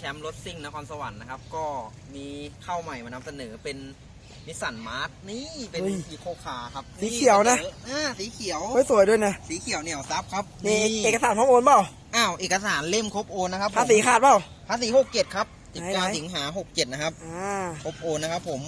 ชมป์รถซิ่งนครสวรรค์นะครับ ก็มีเข้าใหม่มานำเสนอเป็นนิสสันมาร์ทนี่เป็นเฮ้ยอีโคคาร์ครับสีเขียวนะ อ่าสีเขียว เฮ้ยสวยด้วยนะสีเขียวเหนียวซับครับนี่เอกสารพร้อมโอนเปล่าอ้าวเอกสารเล่มครบโอนนะครับผมภาษีขาดเปล่า ภาษีหกเจ็ดครับไหน19ไหน สิงหาหกเจ็ดนะครับ อ่า ครบโอนนะครับผม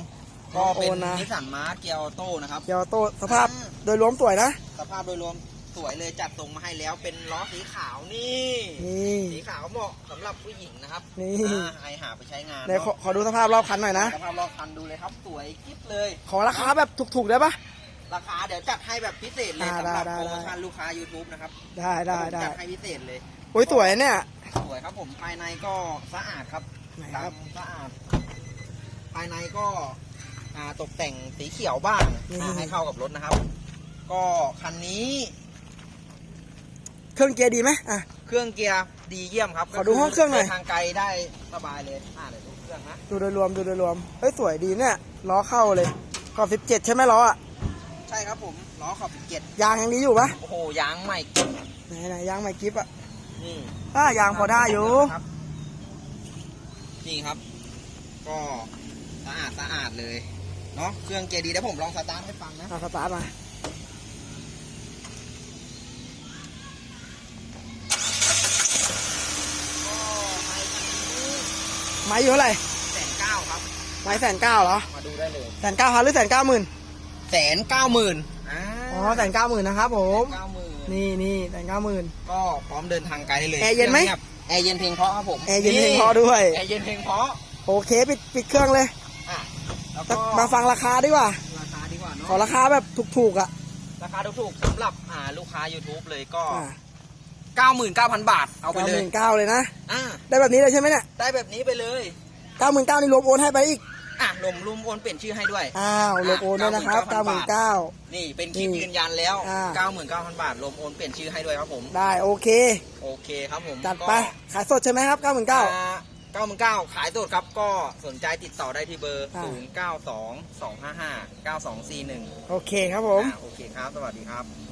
ครก็บโอเป็นนนะ นิสสันมาร์ทเกียร์ออโต้นะครับ เกียวโตสภาพอ่าโดยรวมสวยนะ สภาพโดยรวม สวยเลยจัดทรงมาให้แล้วเป็นล้อสีขาวนี่นี่สีขาวเหมาะสำหรับผู้หญิงนะครับนี่ อ่าใครหาไปใช้งานเดี๋ยวขอขอดูสภาพรอบคันหน่อยนะ สภาพรอบคันดูเลยครับสวยกิ๊บเลย ขอราคาแบบถูกๆได้ปะ ราคาเดี๋ยวจัดให้แบบพิเศษเลยอ่าสำหรับได้โปรได้โมชั่นลูกค้า YouTube นะครับได้ได้ผมได้จัดให้พิเศษเลย โอ้ยสวยเนี่ย สวยครับผมภายในก็สะอาดครับไหนครับ ดำสะอาด ภายในก็อ่าตกแต่งสีเขียวบ้างนี่อ่าให้เข้ากับรถนะครับ ก็คันนี้ เครื่องเกียร์ดีไหมอะ เครื่องเกียร์ดีเยี่ยมครับขอดูห้องเครื่องหน่อย ดิทางไกลได้สบายเลยอ่าเดี๋ยวดูเครื่องนะดูโดยรวมดูโดยรวมเฮ้ยสวยดีเนี่ยล้อเข้าเลยขอบ 17 ใช่ไหมล้ออะใช่ครับผมล้อขอบเจ็ดยางยังดีอยู่ปะโอ้โหยางใหม่ไหนไหนยางใหม่กิฟอะนี่อ่ายางพอได้อยู่ครับนี่ครับ ก็สะอาดสะอาดเลยเนาะเครื่องเกียร์ดีเดี๋ยวผมลองสตาร์ทให้ฟังนะ อะสตาร์ทมา ก็ไปคันนี้ ไม้อยู่เท่าไหร่แสนเก้าครับ ไม้แสนเก้าเหรอมาดูได้เลยแสนเก้าพันหรือแสนเก้าหมื่นแสนเก้าหมื่นอ่าอ๋อแสนเก้าหมื่นนะครับ ผม เก้าหมื่นนี่นี่แสนเก้าหมื่น ก็พร้อมเดินทางไกลได้เลยแอร์เย็นไหมคงบแอร์เย็นเพลงเพราะครับผมแอร์เย็นเพลงเพราะด้วย แอร์เย็นเพลงเพราะโอเคปิดปิดเครื่องเลยอะแล้วมาก็มาฟังราคาดีกว่า ราคาดีกว่าเนาะขอราคาแบบถูกๆอะ ราคาถูกๆสำหรับอ่าลูกค้า YouTube เลยก็ อ่า 99,000 บาท เอาไปเก้าเลหยมื่นเก้าเลยนะ อ่าได้แบบนี้เลยใช่ไหมเนี่ยได้แบบนี้ไปเลย เก้าหมื่นเก้านี่รวมโอนให้ไปอีก อะรวมรวมโอนเปลี่ยนชื่อให้ด้วย อ้าวรวมโอนด้วยนะครับเก้าหมื่นเก้า นี่เป็นคลิปนี่ยืนยันแล้ว อ่า 99,000 บาทรวมโอนเปลี่ยนชื่อให้ด้วยครับผม ได้โอเค โอเคครับผมจัดไป ขายสดใช่ไหมครับเก้าหมื่นเก้า เก้าหมื่นเก้าขายสดครับ ก็สนใจติดต่อได้ที่เบอร์ อ่า0 9 2 2 5 5 9 2 4 1โอเคครับผมโอเคครับ สวัสดีครับ